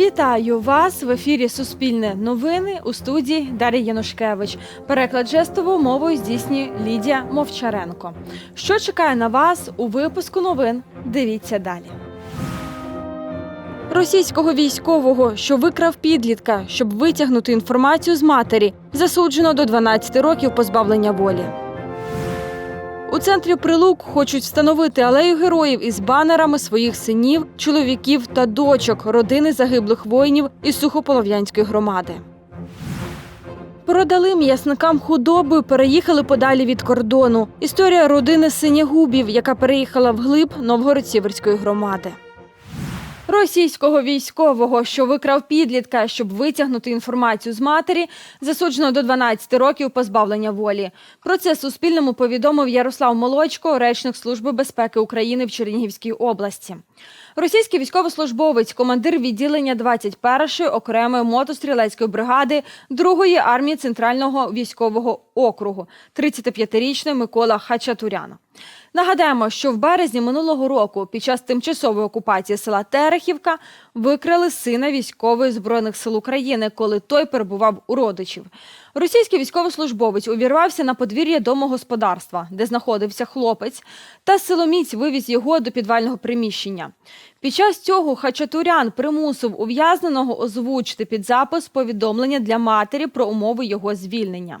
Вітаю вас в ефірі Суспільне новини у студії Дар'я Янушкевич. Переклад жестовою мовою здійснює Лідія Мовчаренко. Що чекає на вас у випуску новин? Дивіться далі. Російського військового, що викрав підлітка, щоб витягнути інформацію з матері, засуджено до 12 років позбавлення волі. У центрі Прилук хочуть встановити алею героїв із банерами своїх синів, чоловіків та дочок родини загиблих воїнів із Сухополов'янської громади. Продали м'ясникам худоби, переїхали подалі від кордону. Історія родини Синягубів, яка переїхала вглиб Новгород-Сіверської громади. Російського військового, що викрав підлітка, щоб витягнути інформацію з матері, засуджено до 12 років позбавлення волі. Про це Суспільному повідомив Ярослав Молочко, речник Служби безпеки України в Чернігівській області. Російський військовослужбовець, командир відділення 21-ї окремої мотострілецької бригади 2-ї армії Центрального військового округу, 35-річний Микола Хачатуряна. Нагадаємо, що в березні минулого року під час тимчасової окупації села Терехівка викрали сина військової збройних сил України, коли той перебував у родичів. Російський військовослужбовець увірвався на подвір'я домогосподарства, де знаходився хлопець, та силоміць вивіз його до підвального приміщення. Під час цього Хачатурян примусив ув'язненого озвучити під запис повідомлення для матері про умови його звільнення.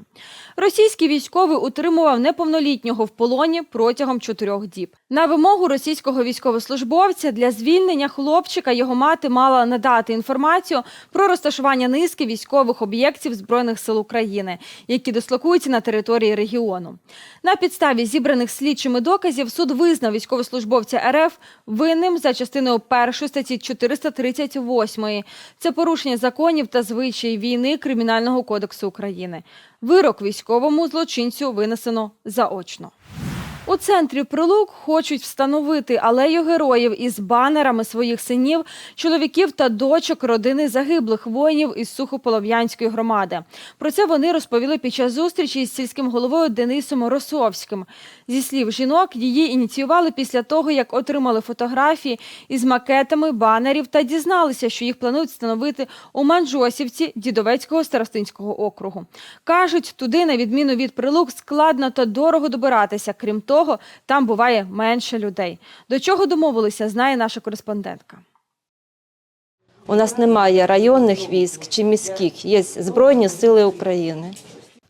Російський військовий утримував неповнолітнього в полоні протягом чотирьох діб. На вимогу російського військовослужбовця для звільнення хлопчика його мати мала надати інформацію про розташування низки військових об'єктів збройних сил України, які дислокуються на території регіону. На підставі зібраних слідчими доказів суд визнав військовослужбовця РФ винним за частиною 1 статті 438. Це порушення законів та звичаїв війни Кримінального кодексу України. Вирок військовому злочинцю винесено заочно. У центрі Прилук хочуть встановити алею героїв із банерами своїх синів, чоловіків та дочок родини загиблих воїнів із Сухополов'янської громади. Про це вони розповіли під час зустрічі із сільським головою Денисом Росовським. Зі слів жінок, її ініціювали після того, як отримали фотографії із макетами банерів та дізналися, що їх планують встановити у Манжосівці Дідовецького старостинського округу. Кажуть, туди, на відміну від Прилук, складно та дорого добиратися. Крім того, там буває менше людей. До чого домовилися, знає наша кореспондентка. У нас немає районних військ чи міських, є Збройні Сили України.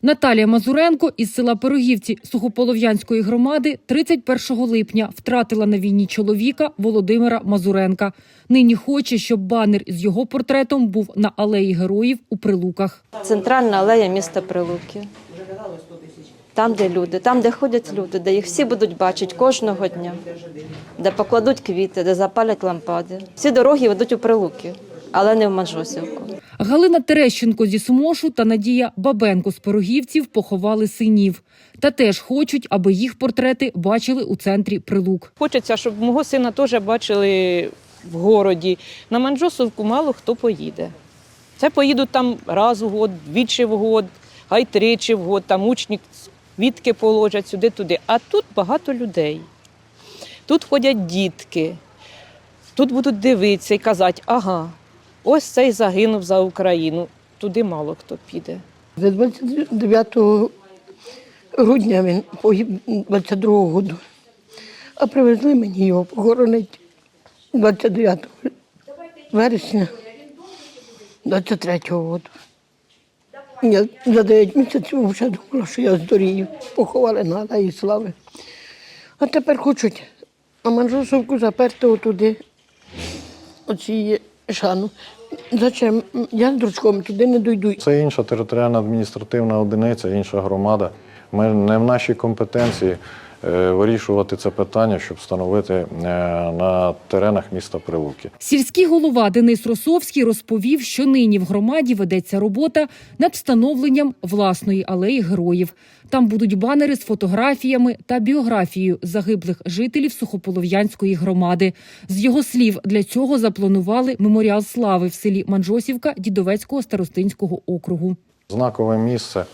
Наталія Мазуренко із села Пирогівці Сухополов'янської громади 31 липня втратила на війні чоловіка Володимира Мазуренка. Нині хоче, щоб банер з його портретом був на алеї героїв у Прилуках. Центральна алея міста Прилуки. Там, де люди, там, де ходять люди, де їх всі будуть бачити кожного дня, де покладуть квіти, де запалять лампади. Всі дороги ведуть у Прилуки, але не в Манжосівку. Галина Терещенко зі Сумошу та Надія Бабенко з Пирогівців поховали синів. Та теж хочуть, аби їх портрети бачили у центрі Прилук. Хочеться, щоб мого сина теж бачили в городі. На Манджосовку мало хто поїде. Це поїдуть там раз в год, двічі в год, хай тричі в год, там учні квітки положать сюди-туди. А тут багато людей. Тут ходять дітки, тут будуть дивитися і казати, ага, ось цей загинув за Україну. Туди мало хто піде. З 29 грудня він погиб 22-го року. А привезли мені його похоронити 29 вересня 23-го року. Я за 9 місяців вже думала, що я здорію. Поховали на і Слави. А тепер хочуть на манжусовку заперти отуди, оці шану. Зачем? Я з дружком туди не дойду. Це інша територіальна адміністративна одиниця, інша громада. Ми не в нашій компетенції вирішувати це питання, щоб встановити е, на теренах міста Прилуки. Сільський голова Денис Росовський розповів, що нині в громаді ведеться робота над встановленням власної алеї героїв. Там будуть банери з фотографіями та біографією загиблих жителів Сухополов'янської громади. З його слів, для цього запланували меморіал слави в селі Манжосівка Дідовецького старостинського округу. Знакове місце.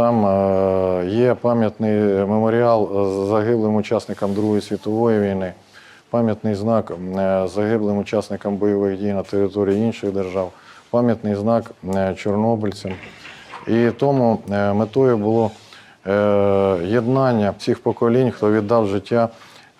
Там е, є пам'ятний меморіал загиблим учасникам Другої світової війни. пам'ятний знак е, загиблим учасникам бойових дій на території інших держав, пам'ятний знак е, чорнобильцям. І тому метою було єднання всіх поколінь, хто віддав життя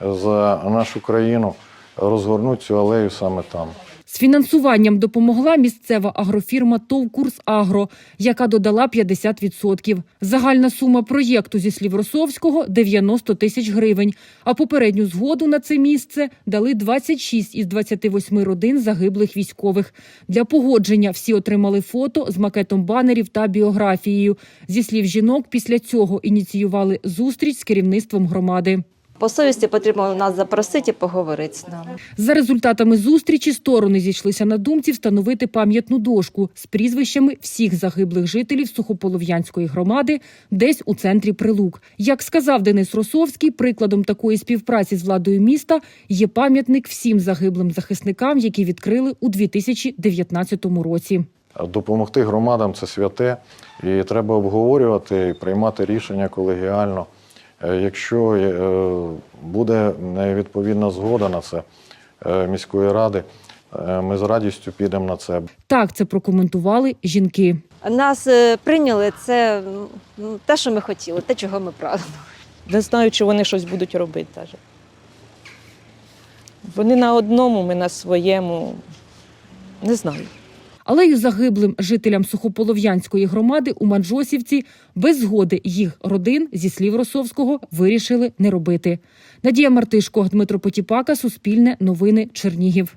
за нашу країну, розгорнути цю алею саме там. З фінансуванням допомогла місцева агрофірма ТОВ «Курс Агро», яка додала 50%. Загальна сума проєкту, зі слів Росовського – 90 тисяч гривень. А попередню згоду на це місце дали 26 із 28 родин загиблих військових. Для погодження всі отримали фото з макетом банерів та біографією. Зі слів жінок, після цього ініціювали зустріч з керівництвом громади. По совісті потрібно нас запросити і поговорити з нами. За результатами зустрічі сторони зійшлися на думці встановити пам'ятну дошку з прізвищами всіх загиблих жителів Сухополов'янської громади десь у центрі Прилук. Як сказав Денис Росовський, прикладом такої співпраці з владою міста є пам'ятник всім загиблим захисникам, які відкрили у 2019 році. Допомогти громадам це святе, і треба обговорювати і приймати рішення колегіально. Е, Якщо е, буде відповідна згода на це е, міської ради, ми з радістю підемо на це. Так це прокоментували жінки. Нас прийняли це те, що ми хотіли, те, чого ми прагнули. Не знаю, чи вони щось будуть робити навіть. Вони на одному, ми на своєму. Не знаю. Алею загиблим жителям Сухополов'янської громади у Манжосівці без згоди їх родин, зі слів Росовського, вирішили не робити. Надія Мартишко, Дмитро Потіпака, Суспільне, Новини, Чернігів.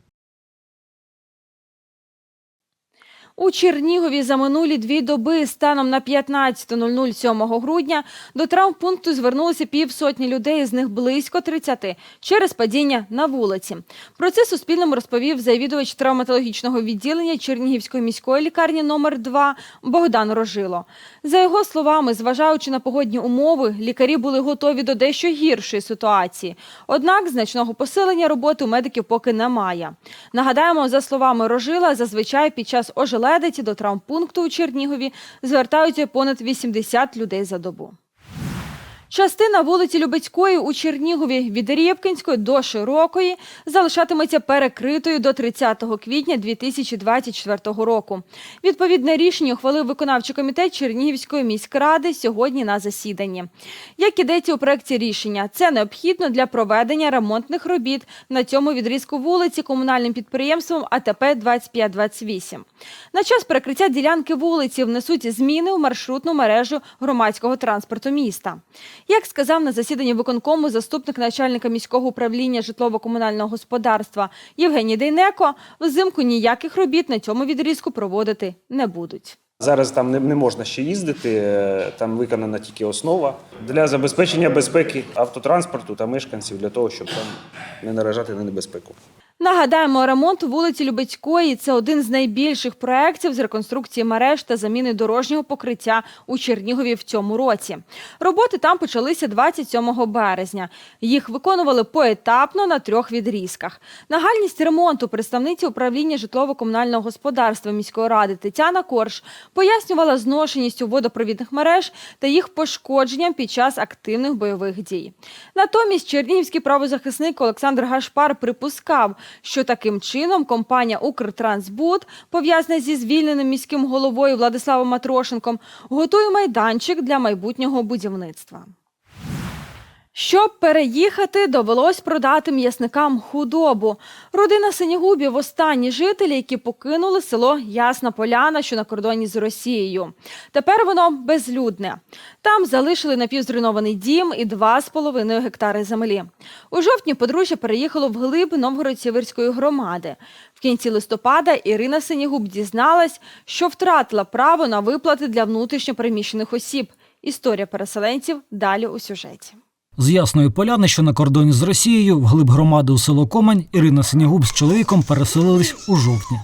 У Чернігові за минулі дві доби станом на 15.00 7 грудня до травмпункту звернулося півсотні людей, з них близько 30 через падіння на вулиці. Про це Суспільному розповів завідувач травматологічного відділення Чернігівської міської лікарні номер 2 Богдан Рожило. За його словами, зважаючи на погодні умови, лікарі були готові до дещо гіршої ситуації. Однак значного посилення роботи у медиків поки немає. Нагадаємо, за словами Рожила, зазвичай під час ожеледиці до травмпункту у Чернігові звертаються понад 80 людей за добу. Частина вулиці Любецької у Чернігові від Рєпкінської до Широкої залишатиметься перекритою до 30 квітня 2024 року. Відповідне рішення ухвалив виконавчий комітет Чернігівської міськради сьогодні на засіданні. Як ідеться у проекті рішення, це необхідно для проведення ремонтних робіт на цьому відрізку вулиці комунальним підприємством АТП 2528. На час перекриття ділянки вулиці внесуть зміни у маршрутну мережу громадського транспорту міста. Як сказав на засіданні виконкому заступник начальника міського управління житлово-комунального господарства Євгеній Дейнеко, взимку ніяких робіт на цьому відрізку проводити не будуть. Зараз там не, не можна ще їздити, е, там виконана тільки основа для забезпечення безпеки автотранспорту та мешканців для того, щоб там не наражати на небезпеку. Нагадаємо, ремонт вулиці Любецької – це один з найбільших проєктів з реконструкції мереж та заміни дорожнього покриття у Чернігові в цьому році. Роботи там почалися 27 березня. Їх виконували поетапно на трьох відрізках. Нагальність ремонту представниці управління житлово-комунального господарства міської ради Тетяна Корж пояснювала зношеністю водопровідних мереж та їх пошкодженням під час активних бойових дій. Натомість чернігівський правозахисник Олександр Гашпар припускав, що таким чином компанія «Укртрансбуд», пов'язана зі звільненим міським головою Владиславом Матрошенком, готує майданчик для майбутнього будівництва. Щоб переїхати, довелось продати м'ясникам худобу. Родина Синігубів – останні жителі, які покинули село Ясна Поляна, що на кордоні з Росією. Тепер воно безлюдне. Там залишили напівзруйнований дім і 2,5 гектари землі. У жовтні подружжя переїхало вглиб Новгород-Сіверської громади. В кінці листопада Ірина Синігуб дізналась, що втратила право на виплати для внутрішньопереміщених осіб. Історія переселенців далі у сюжеті. З Ясної Поляни, що на кордоні з Росією, вглиб громади у село Комань, Ірина Синягуб з чоловіком переселились у жовтні.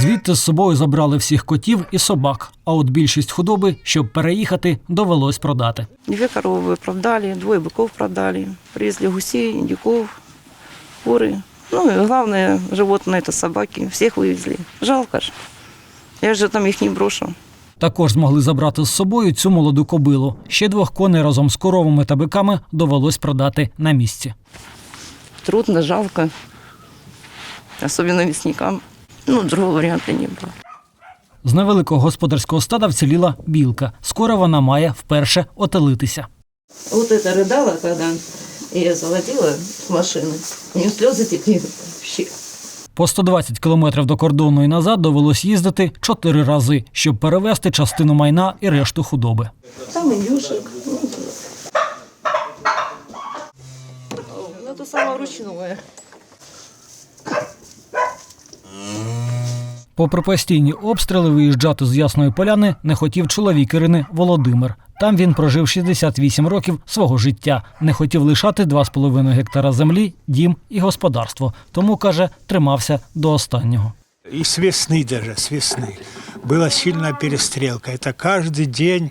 Звідти з собою забрали всіх котів і собак, а от більшість худоби, щоб переїхати, довелось продати. Две коровы продали, двое быков продали. Привезли гусей, индюков, куры. Ну и главное животное это собаки. Всех вывезли. Жалко ж. Я же там их не брошу. Також змогли забрати з собою цю молоду кобилу. Ще двох коней разом з коровами та биками довелось продати на місці. Трудно, жалко. Особенно мясникам. Ну, другого варианта не было. З невеликого господарського стада вціліла білка. Скоро вона має вперше отелитися. Вот это рыдала, когда я заводила с машины. У нее слезы текли вообще. По 120 кілометрів до кордону і назад довелось їздити чотири рази, щоб перевезти частину майна і решту худоби. Там индюшек. Ну, ну, саме самое ручное. Попри постійні обстріли, виїжджати з Ясної Поляни не хотів чоловік Ірини Володимир. Там він прожив 68 років свого життя, не хотів лишати 2,5 гектара землі, дім і господарство. Тому каже, тримався до останнього. И с весны даже, с весны. Была сильная перестрелка. Это каждый день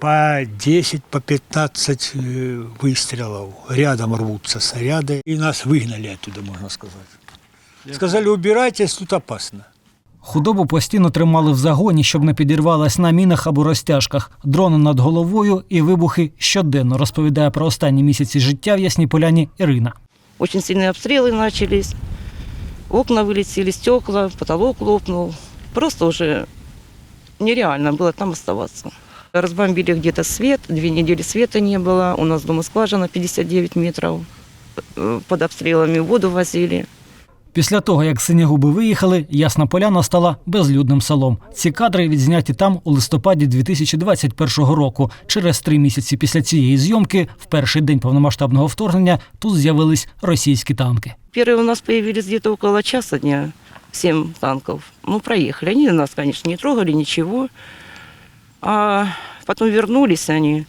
по 10, по 15 э, выстрелов. Рядом рвутся снаряды. И нас выгнали оттуда, можно сказать. Сказали, убирайтесь, тут опасно. Худобу постійно тримали в загоні, щоб не підірвалась на мінах або розтяжках. Дрони над головою і вибухи щоденно розповідає про останні місяці життя в Ясній Поляні Ірина. Очень сильные обстрелы начались. Окна вылетели, стекла, потолок лопнул. Просто уже нереально было там оставаться. Разбомбили где-то свет, две недели света не было. У нас дома скважина 59 метров. Э, Под обстрелами воду возили. Після того, як синягуби виїхали, Ясна Поляна стала безлюдним селом. Ці кадри відзняті там у листопаді 2021 року. Через три місяці після цієї зйомки, в перший день повномасштабного вторгнення, тут з'явились російські танки. Первые у нас появились где-то около часа дня. Семь танков. Ну, проехали. Они нас, конечно, не трогали, ничего. А потом вернулись они.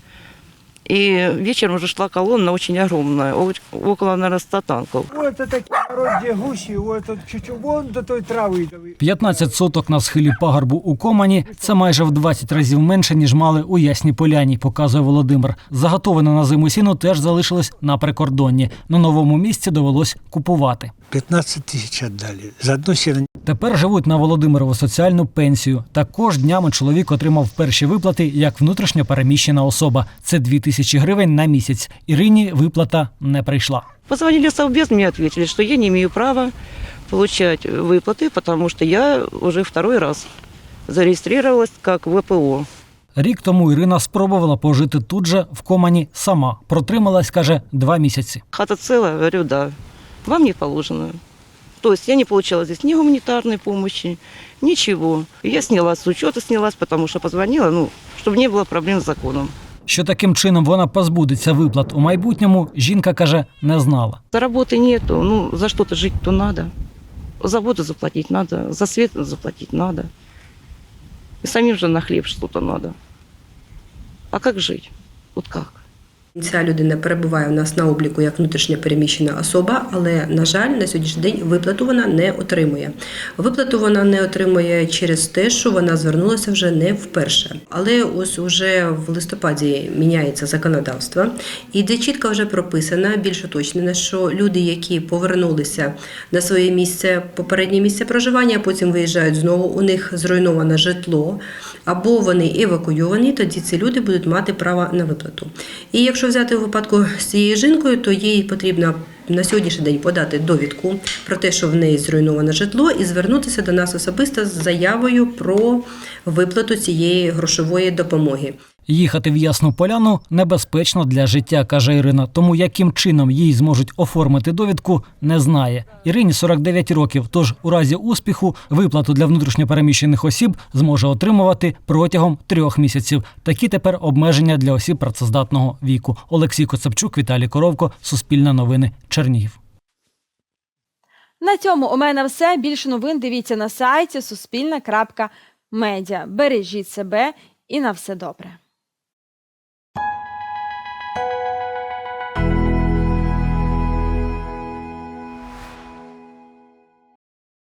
И вечером уже шла колонна очень огромная, о- около, наверное, 100 танков. Вот это такие народные гуси, вот тут чуть-чуть вон до той травы. 15 соток на схилі пагорбу у Комані це майже в 20 разів менше, ніж мали у Ясній Поляні, показує Володимир. Заготоване на зиму сіно теж залишилось на прикордонні. На новому місці довелось купувати. 15 тысяч отдали. За одно сено Тепер живуть на Володимирову соціальну пенсію. Також днями чоловік отримав перші виплати як внутрішньо переміщена особа. Це 2 тисячі гривень на місяць. Ірині виплата не прийшла. Позвонили в Совбез, мне ответили, что я не имею права получать выплаты, потому что я уже второй раз зарегистрировалась как ВПО. Рік тому Ірина спробувала пожити тут же в Комані сама. Протрималась, каже, два місяці. Хата целая, говорю, да. Вам не положено. То есть я не получала здесь ни гуманитарной помощи, ничего. И Я снялась с учета, снялась, потому что позвонила, ну, чтобы не было проблем с законом. Що таким чином вона позбудеться виплат у майбутньому, жінка каже, не знала. За роботи нету, ну, за що то жить-то треба. За воду заплатити треба, за світ заплатити треба. І самим же на хліб щось треба. А як жити? От как? Ця людина перебуває у нас на обліку як внутрішньо переміщена особа, але на жаль, на сьогоднішній день виплату вона не отримує. Виплату вона не отримує через те, що вона звернулася вже не вперше. Але ось уже в листопаді міняється законодавство, і де чітко вже прописано, більш уточнено, що люди, які повернулися на своє місце, попереднє місце проживання, потім виїжджають знову, у них зруйноване житло, або вони евакуйовані, тоді ці люди будуть мати право на виплату. І взяти у випадку з цією жінкою, то їй потрібно на сьогоднішній день подати довідку про те, що в неї зруйноване житло, і звернутися до нас особисто з заявою про виплату цієї грошової допомоги. Їхати в Ясну Поляну небезпечно для життя, каже Ірина. Тому яким чином їй зможуть оформити довідку, не знає. Ірині 49 років. Тож у разі успіху виплату для внутрішньопереміщених осіб зможе отримувати протягом трьох місяців. Такі тепер обмеження для осіб працездатного віку. Олексій Коцапчук, Віталій Коровко, Суспільне новини, Чернігів. На цьому у мене все. Більше новин дивіться на сайті суспільна.медіа. Бережіть себе і на все добре.